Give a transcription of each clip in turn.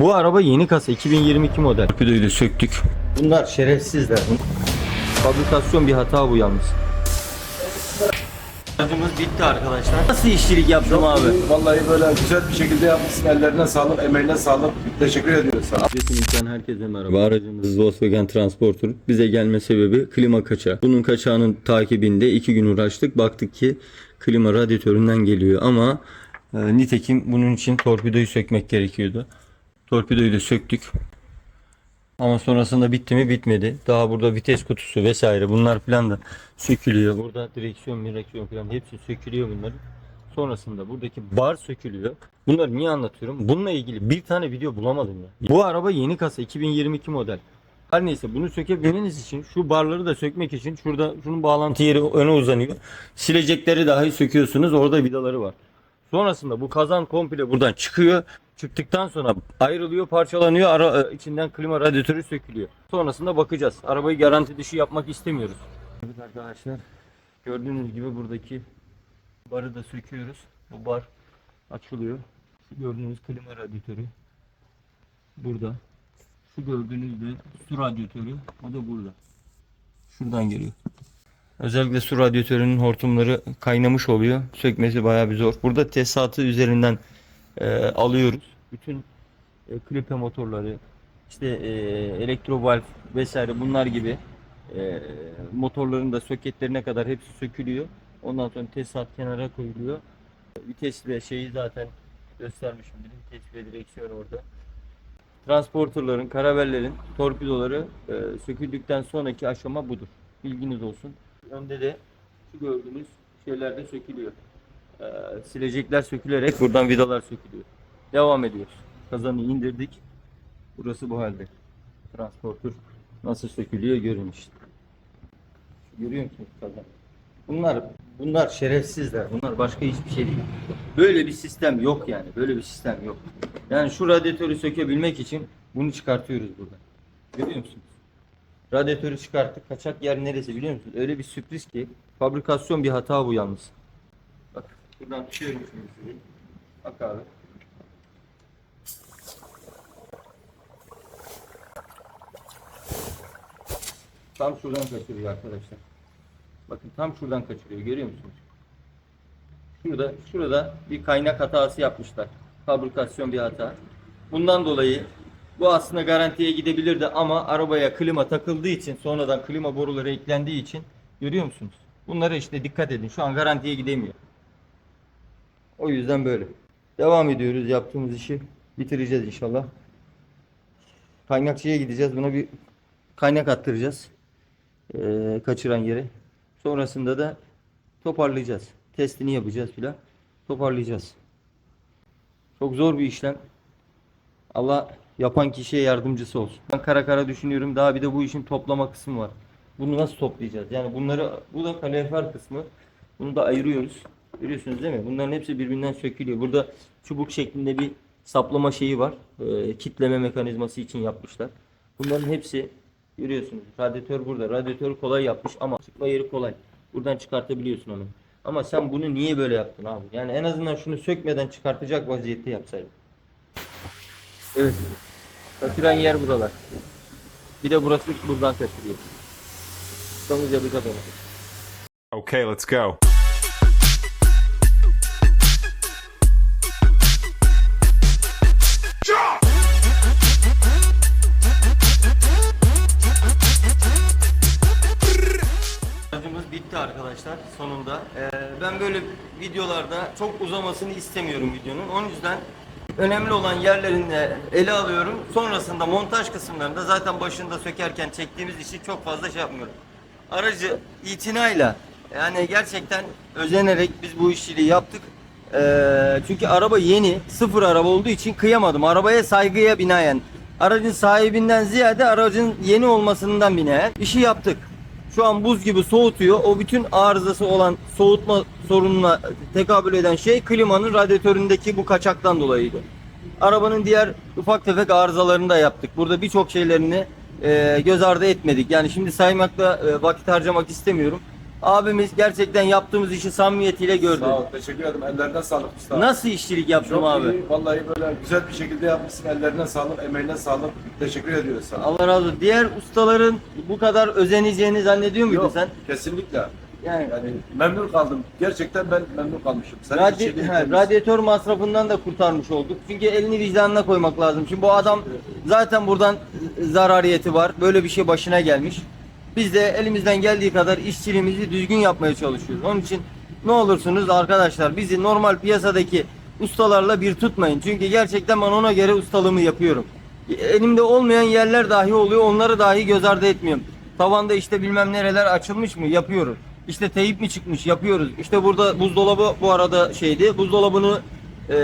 Bu araba yeni kasa 2022 model. Torpidoyu da söktük. Bunlar şerefsizler. Fabrikasyon bir hata bu yalnız. Aracımız bitti arkadaşlar. Nasıl işçilik yaptım abi? Vallahi böyle güzel bir şekilde yapmışsın. Ellerine sağlık, emeğine sağlık. Teşekkür ediyoruz sana. Üretimden herkese merhaba. Aracımız Volkswagen Transporter. Bize gelme sebebi klima kaçağı. Bunun kaçağının takibinde iki gün uğraştık. Baktık ki klima radyatöründen geliyor ama e, nitekim bunun için torpidoyu sökmek gerekiyordu. Torpidoyu da söktük. Ama sonrasında bitti mi bitmedi. Daha burada vites kutusu vesaire bunlar falan da sökülüyor. Burada direksiyon, direksiyon falan hepsi sökülüyor bunların. Sonrasında buradaki bar sökülüyor. Bunları niye anlatıyorum? Bununla ilgili bir tane video bulamadım ya. Bu araba yeni kasa 2022 model. Her neyse bunu sökebilmeniz için şu barları da sökmek için şurada şunun bağlantı yeri öne uzanıyor. Silecekleri dahi söküyorsunuz. Orada vidaları var. Sonrasında bu kazan komple buradan çıkıyor. Çıktıktan sonra ayrılıyor, parçalanıyor. Ara, e, içinden klima radyatörü sökülüyor. Sonrasında bakacağız. Arabayı garanti dışı yapmak istemiyoruz. Evet arkadaşlar. Gördüğünüz gibi buradaki barı da söküyoruz. Bu bar açılıyor. Şu gördüğünüz klima radyatörü burada. Şu gördüğünüz de su radyatörü o da burada. Şuradan geliyor. Özellikle su radyatörünün hortumları kaynamış oluyor. Sökmesi bayağı bir zor. Burada tesisatı üzerinden e, alıyoruz. Bütün e, klipe motorları, işte e, elektrovalv vesaire bunlar gibi e, motorların da soketlerine kadar hepsi sökülüyor. Ondan sonra tesisat kenara koyuluyor. Vites ve şeyi zaten göstermişimdir. Vites ve direksiyon orada. Transporterların, karavellerin torpidoları e, söküldükten sonraki aşama budur. Bilginiz olsun. Önde de şu gördüğünüz şeyler de sökülüyor. E, silecekler sökülerek buradan vidalar sökülüyor. Devam ediyoruz. Kazanı indirdik. Burası bu halde. Transporter nasıl sökülüyor görün işte. Görüyor musunuz kazan? Bunlar bunlar şerefsizler. Bunlar başka hiçbir şey değil. Böyle bir sistem yok yani. Böyle bir sistem yok. Yani şu radyatörü sökebilmek için bunu çıkartıyoruz burada. Görüyor musunuz? Radyatörü çıkarttık. Kaçak yer neresi biliyor musunuz? Öyle bir sürpriz ki fabrikasyon bir hata bu yalnız. Bak buradan tutuyorum şimdi sizi. Bak abi. Tam şuradan kaçırıyor arkadaşlar. Bakın tam şuradan kaçırıyor. Görüyor musunuz? Şurada, şurada bir kaynak hatası yapmışlar. Fabrikasyon bir hata. Bundan dolayı bu aslında garantiye gidebilirdi ama arabaya klima takıldığı için sonradan klima boruları eklendiği için görüyor musunuz? Bunlara işte dikkat edin. Şu an garantiye gidemiyor. O yüzden böyle. Devam ediyoruz yaptığımız işi. Bitireceğiz inşallah. Kaynakçıya gideceğiz. Buna bir kaynak attıracağız. Ee, kaçıran yere. Sonrasında da toparlayacağız. Testini yapacağız filan. Toparlayacağız. Çok zor bir işlem. Allah yapan kişiye yardımcısı olsun. Ben kara kara düşünüyorum. Daha bir de bu işin toplama kısmı var. Bunu nasıl toplayacağız? Yani bunları bu da kalorifer kısmı. Bunu da ayırıyoruz. Görüyorsunuz değil mi? Bunların hepsi birbirinden sökülüyor. Burada çubuk şeklinde bir saplama şeyi var. Ee, kitleme mekanizması için yapmışlar. Bunların hepsi görüyorsunuz. Radyatör burada. Radyatör kolay yapmış ama çıkma yeri kolay. Buradan çıkartabiliyorsun onu. Ama sen bunu niye böyle yaptın abi? Yani en azından şunu sökmeden çıkartacak vaziyette yapsaydın. Evet. Kaçıran yer buralar. Bir de burası buradan kaçırıyor. Çıkamız yapacak onu. Okay, let's go. Arkadaşlar sonunda. Ee, ben böyle videolarda çok uzamasını istemiyorum videonun. Onun yüzden önemli olan yerlerinde ele alıyorum. Sonrasında montaj kısımlarında zaten başında sökerken çektiğimiz işi çok fazla şey yapmıyorum. Aracı itinayla yani gerçekten özenerek biz bu işçiliği yaptık. Ee, çünkü araba yeni, sıfır araba olduğu için kıyamadım. Arabaya saygıya binaen, aracın sahibinden ziyade aracın yeni olmasından binaen işi yaptık. Şu an buz gibi soğutuyor. O bütün arızası olan soğutma sorununa tekabül eden şey klimanın radyatöründeki bu kaçaktan dolayıydı. Arabanın diğer ufak tefek arızalarını da yaptık. Burada birçok şeylerini e, göz ardı etmedik. Yani şimdi saymakla e, vakit harcamak istemiyorum. Abimiz gerçekten yaptığımız işi samimiyetiyle gördü. Sağ ol. Teşekkür ederim. Ellerine sağlık usta. Nasıl işçilik yaptım Çok abi? iyi. Vallahi böyle güzel bir şekilde yapmışsın. Ellerine sağlık, emeğine sağlık. Teşekkür ediyoruz sana. Allah razı olsun. Diğer ustaların bu kadar özeneceğini zannediyor muydun Yok, sen? kesinlikle. Yani Yani memnun kaldım. Gerçekten ben memnun kalmışım. Sen Radi- işçiliğin he, temiz. radyatör masrafından da kurtarmış olduk. Çünkü elini vicdanına koymak lazım. Şimdi bu adam zaten buradan zarariyeti var. Böyle bir şey başına gelmiş. Biz de elimizden geldiği kadar işçiliğimizi düzgün yapmaya çalışıyoruz. Onun için ne olursunuz arkadaşlar bizi normal piyasadaki ustalarla bir tutmayın. Çünkü gerçekten ben ona göre ustalığımı yapıyorum. Elimde olmayan yerler dahi oluyor. Onları dahi göz ardı etmiyorum. Tavanda işte bilmem nereler açılmış mı yapıyoruz. İşte teyip mi çıkmış yapıyoruz. İşte burada buzdolabı bu arada şeydi. Buzdolabını e,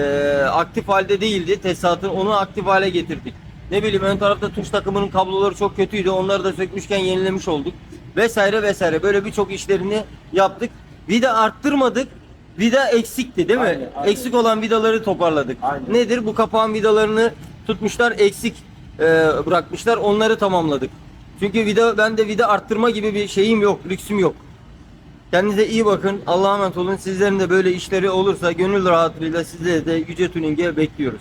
aktif halde değildi. Tesisatın onu aktif hale getirdik. Ne bileyim ön tarafta tuş takımının kabloları çok kötüydü. Onları da sökmüşken yenilemiş olduk. Vesaire vesaire. Böyle birçok işlerini yaptık. Vida arttırmadık. Vida eksikti değil mi? Aynen, aynen. Eksik olan vidaları toparladık. Aynen. Nedir? Bu kapağın vidalarını tutmuşlar eksik e, bırakmışlar. Onları tamamladık. Çünkü vida bende vida arttırma gibi bir şeyim yok, lüksüm yok. Kendinize iyi bakın. Allah'a emanet olun. Sizlerin de böyle işleri olursa gönül rahatlığıyla sizleri de Yüce Tuning'e bekliyoruz.